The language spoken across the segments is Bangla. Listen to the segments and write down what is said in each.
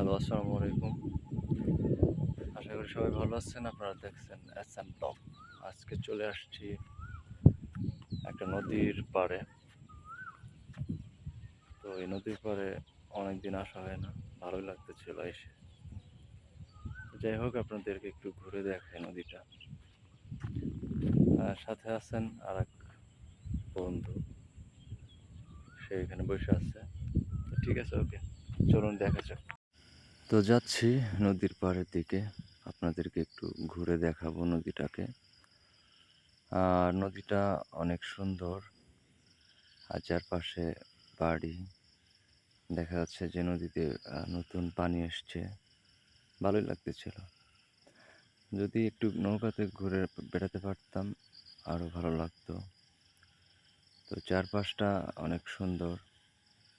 হ্যালো, আসসালামু আলাইকুম। আশা করি সবাই ভালো আছেন, আপনারা দেখছেন এম ব্লগ আজকে চলে আসছি একটা নদীর পাড়ে। তো এই নদীর পাড়ে অনেকদিন আসা হয় না, ভালোই লাগতেছিল এসে। যাই হোক, আপনাদেরকে একটু ঘুরে দেখায় নদীটা। সাথে আছেন আর এক বন্ধু, সে এখানে বসে আছে। ঠিক আছে, ওকে। চলুন দেখা যাক। তো যাচ্ছি নদীর পাড়ের দিকে। আপনাদেরকে একটু ঘুরে দেখাবো নদীটাকে। আর নদীটা অনেক সুন্দর। আর চারপাশে বাড়ি। দেখা যাচ্ছে যে নদীতে নতুন পানি এসছে। ভালোই লাগতেছিল। যদি একটু নৌকাতে ঘুরে বেড়াতে পারতাম আরও ভালো লাগতো। তো চারপাশটা অনেক সুন্দর।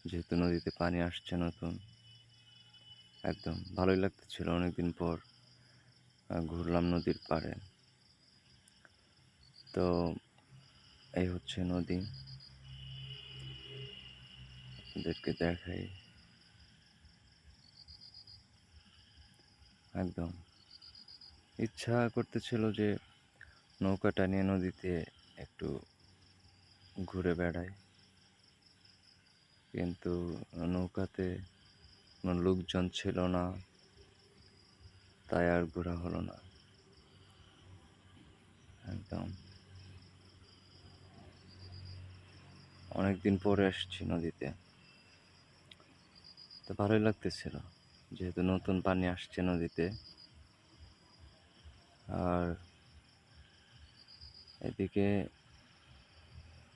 যেহেতু নদীতে পানি আসছে নতুন। একদম, ভালোই লাগতেছিল অনেকদিন পর ঘুরলাম নদীর পাড়ে। তো এই হচ্ছে নদী। আপনাদেরকে দেখাই। একদম। ইচ্ছা করতেছিল যে নৌকাটা নিয়ে নদীতে একটু ঘুরে বেড়াই। কিন্তু নৌকাতে কোনো লোকজন ছিল না, তাই আর ঘোরা হলো না। একদম। অনেকদিন পরে আসছি নদীতে। তো ভালোই লাগতেছিল, যেহেতু নতুন পানি আসছে নদীতে। আর এদিকে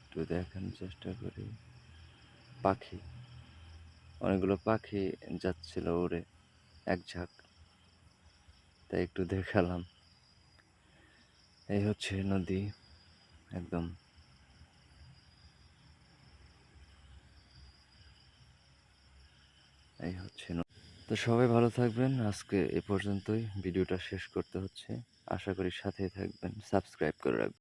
একটু দেখানোর চেষ্টা করি। পাখি। অনেকগুলো পাখি যাচ্ছিল উড়ে এক ঝাঁক। তাই একটু দেখালাম। এই হচ্ছে নদী, একদম। এই হচ্ছে তো সবাই ভালো থাকবেন। আজকে এ পর্যন্তই। ভিডিওটা শেষ করতে হচ্ছে। আশা করি সাথেই থাকবেন। সাবস্ক্রাইব করে রাখবেন।